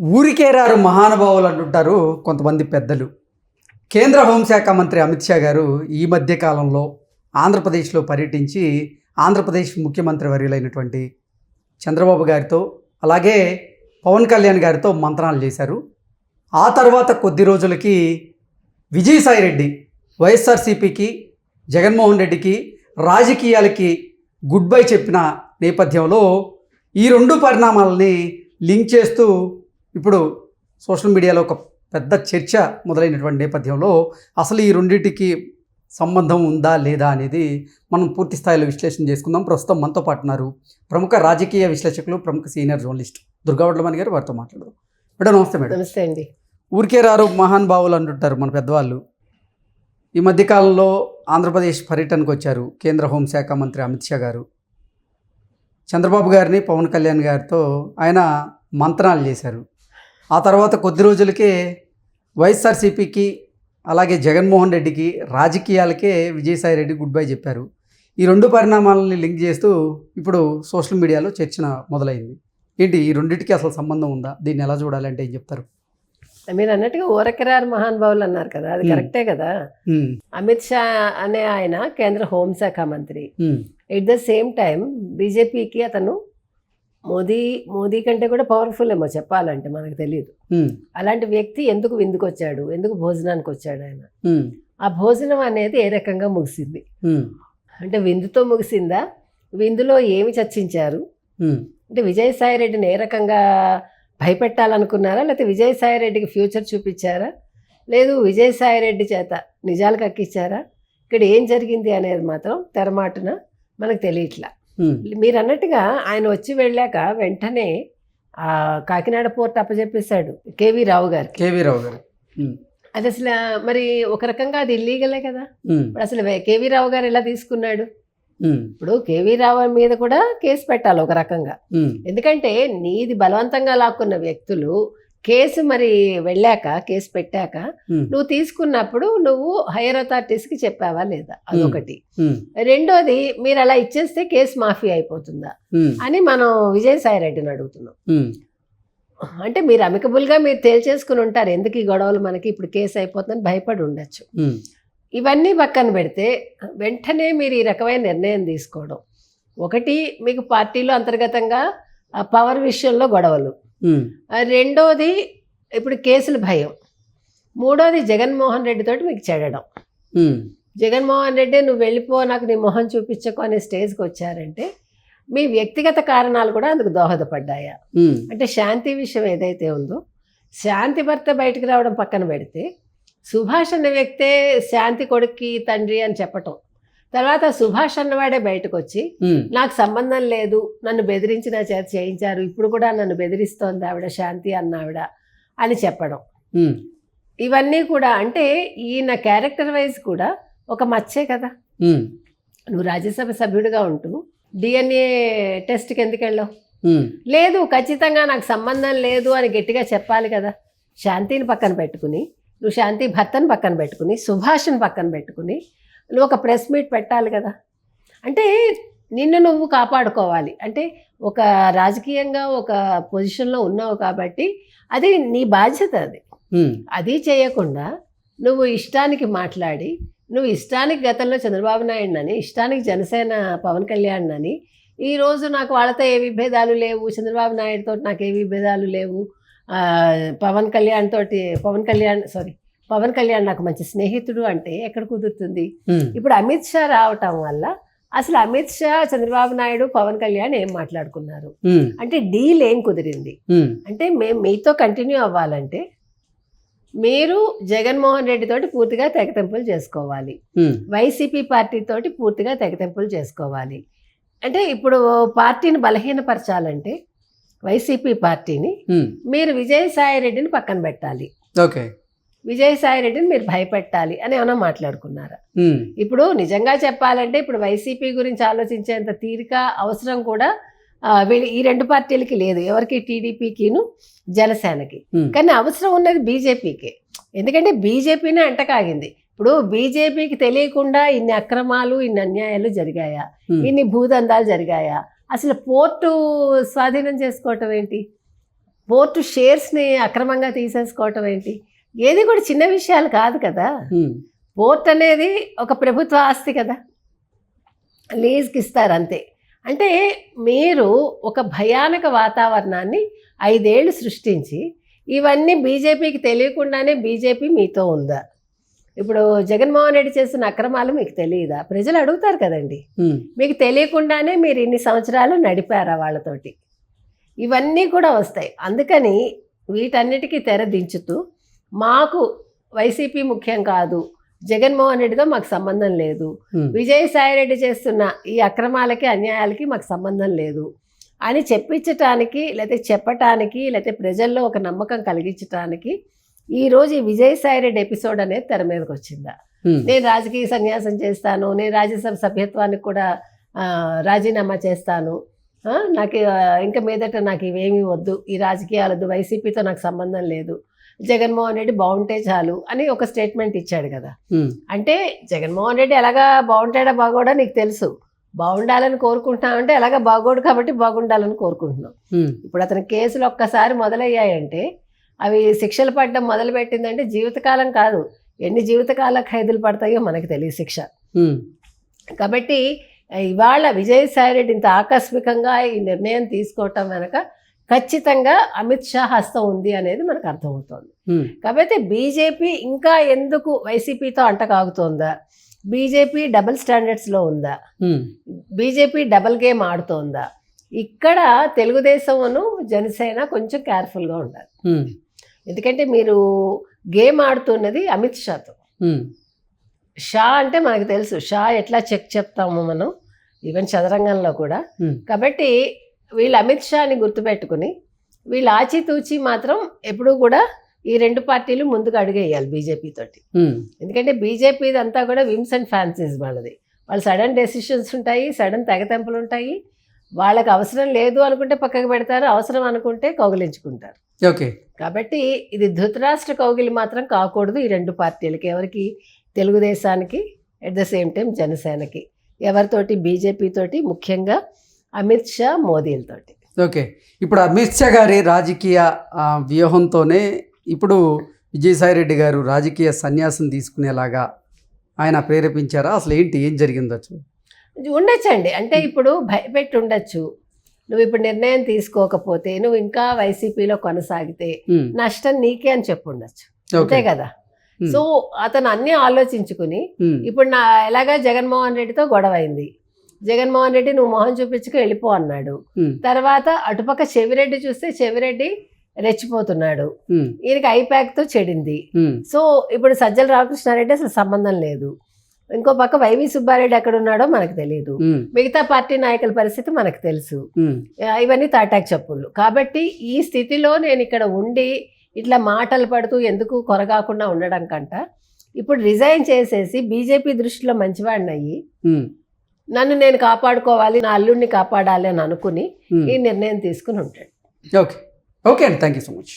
ఊరికేరారు మహానుభావులు అంటుంటారు కొంతమంది పెద్దలు. కేంద్ర హోంశాఖ మంత్రి అమిత్ షా గారు ఈ మధ్య కాలంలో ఆంధ్రప్రదేశ్లో పర్యటించి ఆంధ్రప్రదేశ్ ముఖ్యమంత్రి వర్యులైనటువంటి చంద్రబాబు గారితో అలాగే పవన్ కళ్యాణ్ గారితో మంత్రాలు చేశారు. ఆ తర్వాత కొద్ది రోజులకి విజయసాయి రెడ్డి వైఎస్ఆర్సీపీకి జగన్మోహన్ రెడ్డికి రాజకీయాలకి గుడ్ బై చెప్పిన నేపథ్యంలో ఈ రెండు పరిణామాలని లింక్ చేస్తూ ఇప్పుడు సోషల్ మీడియాలో ఒక పెద్ద చర్చ మొదలైనటువంటి నేపథ్యంలో అసలు ఈ రెండింటికి సంబంధం ఉందా లేదా అనేది మనం పూర్తి స్థాయిలో విశ్లేషణ చేసుకుందాం. ప్రస్తుతం మనతో పాటు ఉన్నారు ప్రముఖ రాజకీయ విశ్లేషకులు ప్రముఖ సీనియర్ జర్నలిస్ట్ దుర్గావడ్లమణి గారు వారితో మాట్లాడదాం. మేడం నమస్తే మేడం. నమస్తే అండి. ఊరికే రారు మహాన్ భావులు అంటుంటారు మన పెద్దవాళ్ళు. ఈ మధ్యకాలంలో ఆంధ్రప్రదేశ్ పర్యటనకు వచ్చారు కేంద్ర హోంశాఖ మంత్రి అమిత్ షా గారు. చంద్రబాబు గారిని పవన్ కళ్యాణ్ గారితో ఆయన మంత్రాలు చేశారు. ఆ తర్వాత కొద్ది రోజులకే వైఎస్ఆర్సీపీకి అలాగే జగన్మోహన్ రెడ్డికి రాజకీయాలకే విజయసాయి రెడ్డి గుడ్ బై చెప్పారు. ఈ రెండు పరిణామాలని లింక్ చేస్తూ ఇప్పుడు సోషల్ మీడియాలో చర్చ మొదలైంది. ఏంటి ఈ రెండింటికి అసలు సంబంధం ఉందా? దీన్ని ఎలా చూడాలంటే ఏం చెప్తారు? మీరు అన్నట్టుగా ఊరకరారు మహానుభావులు అన్నారు కదా అది. కరెక్టే కదా? అమిత్ షా అనే ఆయన కేంద్ర హోంశాఖ మంత్రి. ఎట్ ద సేమ్ టైం బీజేపీకి అతను మోదీ మోదీ కంటే కూడా పవర్ఫుల్ ఏమో చెప్పాలంటే మనకు తెలియదు అలాంటి వ్యక్తి ఎందుకు విందుకు వచ్చాడు ఎందుకు భోజనానికి వచ్చాడు ఆయన? ఆ భోజనం అనేది ఏ రకంగా ముగిసింది? అంటే విందుతో ముగిసిందా? విందులో ఏమి చర్చించారు? అంటే విజయసాయి రెడ్డిని ఏ రకంగా భయపెట్టాలనుకున్నారా? లేకపోతే విజయసాయి రెడ్డికి ఫ్యూచర్ చూపించారా? లేదు విజయసాయి రెడ్డి చేత నిజాలు కక్కించారా ఇక్కడ ఏం జరిగింది అనేది మాత్రం తెరమాటున మనకు తెలియట్లా. మీరు అన్నట్టుగా ఆయన వచ్చి వెళ్ళాక వెంటనే ఆ కాకినాడ పోర్ట్ అప్పచెప్పేశాడు కేవీ రావు గారికి. కేవీ రావు గారు. అది అసలు మరి ఒక రకంగా అది ఇల్లీగలే కదా? ఇప్పుడు అసలు కేవీ రావు గారు ఎలా తీసుకున్నాడు? ఇప్పుడు కేవీ రావు మీద కూడా కేసు పెట్టాలి ఒక రకంగా. ఎందుకంటే నీది బలవంతంగా లాక్కున్న వ్యక్తులు కేసు మరి వెళ్ళాక కేసు పెట్టాక నువ్వు తీసుకున్నప్పుడు నువ్వు హైయర్ అథారిటీస్కి చెప్పావా లేదా? అదొకటి. రెండోది మీరు అలా ఇచ్చేస్తే కేసు మాఫీ అయిపోతుందా? అని మనం విజయసాయి రెడ్డిని అడుగుతున్నాం. అంటే మీరు అమికబుల్గా మీరు తేల్చేసుకుని ఉంటారు. ఎందుకు ఈ గొడవలు మనకి ఇప్పుడు కేసు అయిపోతుందని భయపడి ఉండొచ్చు. ఇవన్నీ పక్కన పెడితే వెంటనే మీరు ఈ రకమైన నిర్ణయం తీసుకోవడం. ఒకటి మీకు పార్టీలో అంతర్గతంగా పవర్ విషయంలో గొడవలు. రెండోది ఇప్పుడు కేసుల భయం. మూడోది జగన్మోహన్ రెడ్డి తోటి మీకు చెడడం. జగన్మోహన్ రెడ్డి నువ్వు వెళ్ళిపో నాకు నీ మొహం చూపించకు అనే స్టేజ్కి వచ్చారంటే మీ వ్యక్తిగత కారణాలు కూడా అందుకు దోహదపడ్డాయా? అంటే శాంతి విషయం ఏదైతే ఉందో శాంతి భర్త బయటకు రావడం పక్కన పెడితే సుభాష్ అన్న వ్యక్తే శాంతి కొడుక్కి తండ్రి అని చెప్పటం. తర్వాత సుభాష్ అన్నవాడే బయటకు వచ్చి నాకు సంబంధం లేదు నన్ను బెదిరించి నా చేత చేయించారు ఇప్పుడు కూడా నన్ను బెదిరిస్తోంది ఆవిడ శాంతి అన్న ఆవిడ అని చెప్పడం. ఇవన్నీ కూడా అంటే ఈయన క్యారెక్టర్ వైజ్ కూడా ఒక మచ్చే కదా. నువ్వు రాజ్యసభ సభ్యుడిగా ఉంటూ డిఎన్ఏ టెస్ట్కి ఎందుకు వెళ్ళావు లేదు ఖచ్చితంగా నాకు సంబంధం లేదు అని గట్టిగా చెప్పాలి కదా. శాంతిని పక్కన పెట్టుకుని నువ్వు శాంతి భర్తను పక్కన పెట్టుకుని సుభాష్ని పక్కన పెట్టుకుని నువ్వు ఒక ప్రెస్ మీట్ పెట్టాలి కదా. అంటే నిన్ను నువ్వు కాపాడుకోవాలి. అంటే ఒక రాజకీయంగా ఒక పొజిషన్లో ఉన్నావు కాబట్టి అది నీ బాధ్యత అది. అది చేయకుండా నువ్వు ఇష్టానికి మాట్లాడి నువ్వు ఇష్టానికి గతంలో చంద్రబాబు నాయుడు అని ఇష్టానికి జనసేన పవన్ కళ్యాణ్ అని ఈరోజు నాకు వాళ్ళతో ఏ విభేదాలు లేవు చంద్రబాబు నాయుడుతో నాకు ఏ విభేదాలు లేవు పవన్ కళ్యాణ్ తోటి పవన్ కళ్యాణ్ సారీ పవన్ కళ్యాణ్ నాకు మంచి స్నేహితుడు అంటే ఎక్కడ కుదురుతుంది? ఇప్పుడు అమిత్ షా రావటం వల్ల అసలు అమిత్ షా చంద్రబాబు నాయుడు పవన్ కళ్యాణ్ ఏం మాట్లాడుకున్నారు? అంటే డీల్ ఏం కుదిరింది? అంటే మేము మీతో కంటిన్యూ అవ్వాలంటే మీరు జగన్మోహన్ రెడ్డి తోటి పూర్తిగా తెగతెంపులు చేసుకోవాలి. వైసీపీ పార్టీ తోటి పూర్తిగా తెగతెంపులు చేసుకోవాలి. అంటే ఇప్పుడు పార్టీని బలహీనపరచాలంటే వైసీపీ పార్టీని మీరు విజయసాయి రెడ్డిని పక్కన పెట్టాలి. ఓకే. విజయసాయి రెడ్డిని మీరు భయపెట్టాలి అని ఏమైనా మాట్లాడుకున్నారా? ఇప్పుడు నిజంగా చెప్పాలంటే ఇప్పుడు వైసీపీ గురించి ఆలోచించేంత తీరిక అవసరం కూడా వీళ్ళు ఈ రెండు పార్టీలకి లేదు. ఎవరికి? టీడీపీకిను జనసేనకి. కానీ అవసరం ఉన్నది బీజేపీకి. ఎందుకంటే బీజేపీనే అంటకాగింది. ఇప్పుడు బీజేపీకి తెలియకుండా ఇన్ని అక్రమాలు ఇన్ని అన్యాయాలు జరిగాయా? ఇన్ని భూదందాలు జరిగాయా? అసలు పోర్టు స్వాధీనం చేసుకోవటం ఏంటి? పోర్టు షేర్స్ని అక్రమంగా తీసేసుకోవటం ఏంటి? ఏది కూడా చిన్న విషయాలు కాదు కదా. పోర్ట్ అనేది ఒక ప్రభుత్వ ఆస్తి కదా. లీజ్కి ఇస్తారు అంతే. అంటే మీరు ఒక భయానక వాతావరణాన్ని ఐదేళ్ళు సృష్టించి ఇవన్నీ బీజేపీకి తెలియకుండానే బీజేపీ మీతో ఉందా? ఇప్పుడు జగన్మోహన్ రెడ్డి చేసిన అక్రమాలు మీకు తెలియదా? ప్రజలు అడుగుతారు కదండి. మీకు తెలియకుండానే మీరు ఇన్ని సంవత్సరాలు నడిపారా వాళ్ళతోటి? ఇవన్నీ కూడా వస్తాయి. అందుకని వీటన్నిటికీ తెర దించుతూ మాకు వైసీపీ ముఖ్యం కాదు. జగన్మోహన్ రెడ్డితో మాకు సంబంధం లేదు. విజయసాయి రెడ్డి చేస్తున్న ఈ అక్రమాలకి అన్యాయాలకి మాకు సంబంధం లేదు. అని చెప్పించటానికి లేకపోతే చెప్పటానికి లేకపోతే ప్రజల్లో ఒక నమ్మకం కలిగించటానికి ఈరోజు ఈ విజయసాయి రెడ్డి ఎపిసోడ్ అనేది తెర మీదకి వచ్చిందా? నేను రాజకీయ సన్యాసం చేస్తాను నేను రాజ్యసభ సభ్యత్వానికి కూడా రాజీనామా చేస్తాను. నాకు ఇంకా మీదట నాకు ఇవేమీ వద్దు. ఈ రాజకీయాలొద్దు. వైసీపీతో నాకు సంబంధం లేదు. జగన్మోహన్ రెడ్డి బాగుంటే చాలు అని ఒక స్టేట్మెంట్ ఇచ్చాడు కదా. అంటే జగన్మోహన్ రెడ్డి ఎలాగా బాగుంటాడా బాగోడా నీకు తెలుసు. బాగుండాలని కోరుకుంటున్నామంటే ఎలాగా బాగోడు కాబట్టి బాగుండాలని కోరుకుంటున్నాం ఇప్పుడు అతని కేసులు ఒక్కసారి మొదలయ్యాయంటే అవి శిక్షలు పడడం మొదలుపెట్టిందంటే జీవితకాలం కాదు. ఎన్ని జీవితకాల ఖైదులు పడతాయో మనకు తెలియదు శిక్ష. కాబట్టి ఇవాళ విజయసాయి రెడ్డి ఇంత ఆకస్మికంగా ఈ నిర్ణయం తీసుకోవటం వెనక ఖచ్చితంగా అమిత్ షా హస్తం ఉంది అనేది మనకు అర్థమవుతోంది. కాబట్టి బీజేపీ ఇంకా ఎందుకు వైసీపీతో అంటకాగుతోందా? బీజేపీ డబుల్ స్టాండర్డ్స్లో ఉందా? బీజేపీ డబుల్ గేమ్ ఆడుతోందా? ఇక్కడ తెలుగుదేశంను జనసేన కొంచెం కేర్ఫుల్గా ఉండాలి. ఎందుకంటే మీరు గేమ్ ఆడుతున్నది అమిత్ షాతో. షా అంటే మనకు తెలుసు. షా ఎట్లా చెక్ చెప్తాము మనం. ఈవెన్ చదరంగంలో కూడా. కాబట్టి వీళ్ళు అమిత్ షాని గుర్తుపెట్టుకుని వీళ్ళు ఆచితూచి మాత్రం ఎప్పుడూ కూడా ఈ రెండు పార్టీలు ముందుకు అడుగేయాలి బీజేపీ తోటి. ఎందుకంటే బీజేపీ అంతా కూడా విమ్స్ అండ్ ఫ్యాన్సీస్ వాళ్ళది. వాళ్ళు సడన్ డెసిషన్స్ ఉంటాయి సడన్ తెగతెంపులు ఉంటాయి. వాళ్ళకి అవసరం లేదు అనుకుంటే పక్కకు పెడతారు అవసరం అనుకుంటే కౌగిలించుకుంటారు. ఓకే. కాబట్టి ఇది ధృతరాష్ట్ర కౌగిలి మాత్రం కాకూడదు ఈ రెండు పార్టీలకి. ఎవరికి? తెలుగుదేశానికి ఎట్ ద సేమ్ టైం జనసేనకి. ఎవరితోటి? బీజేపీ తోటి ముఖ్యంగా అమిత్ షా మోదీలతోటి. ఓకే. ఇప్పుడు అమిత్ షా గారి రాజకీయ వ్యూహంతోనే ఇప్పుడు విజయసాయి రెడ్డి గారు రాజకీయ సన్యాసం తీసుకునేలాగా ఆయన ప్రేరేపించారా? అసలు ఏంటి? ఏం జరిగిందచ్చు ఉండొచ్చండి. అంటే ఇప్పుడు భయపెట్టి ఉండొచ్చు నువ్వు ఇప్పుడు నిర్ణయం తీసుకోకపోతే నువ్వు ఇంకా వైసీపీలో కొనసాగితే నష్టం నీకే అని చెప్పు ఉండొచ్చు ఓకే. అంతే కదా సో అతను అన్ని ఆలోచించుకుని ఇప్పుడు నా ఎలాగా జగన్మోహన్ రెడ్డితో గొడవ అయింది జగన్మోహన్ రెడ్డి నువ్వు మొహం చూపించుకు వెళ్ళిపో అన్నాడు. తర్వాత అటుపక్క చెవిరెడ్డి చూస్తే చెవిరెడ్డి రెచ్చిపోతున్నాడు. ఈయనకి ఐప్యాక్తో చెడింది. ఉమ్, సో ఇప్పుడు సజ్జల రామకృష్ణారెడ్డి అసలు సంబంధం లేదు. ఇంకో పక్క వైవి సుబ్బారెడ్డి ఎక్కడ ఉన్నాడో మనకు తెలియదు మిగతా పార్టీ నాయకుల పరిస్థితి మనకు తెలుసు. ఇవన్నీ తాటాక్ చెప్పుళ్ళు కాబట్టి ఈ స్థితిలో నేను ఇక్కడ ఉండి ఇట్లా మాటలు పడుతూ ఎందుకు కొరగాకుండా ఉండడం కంట ఇప్పుడు రిజైన్ చేసేసి బీజేపీ దృష్టిలో మంచివాడిని అయ్యి ఉమ్, నన్ను నేను కాపాడుకోవాలి నా అల్లుడిని కాపాడాలి అని అనుకుని ఉమ్. ఈ నిర్ణయం తీసుకుని ఉంటాడు. ఓకే ఓకే అండి. Thank you so much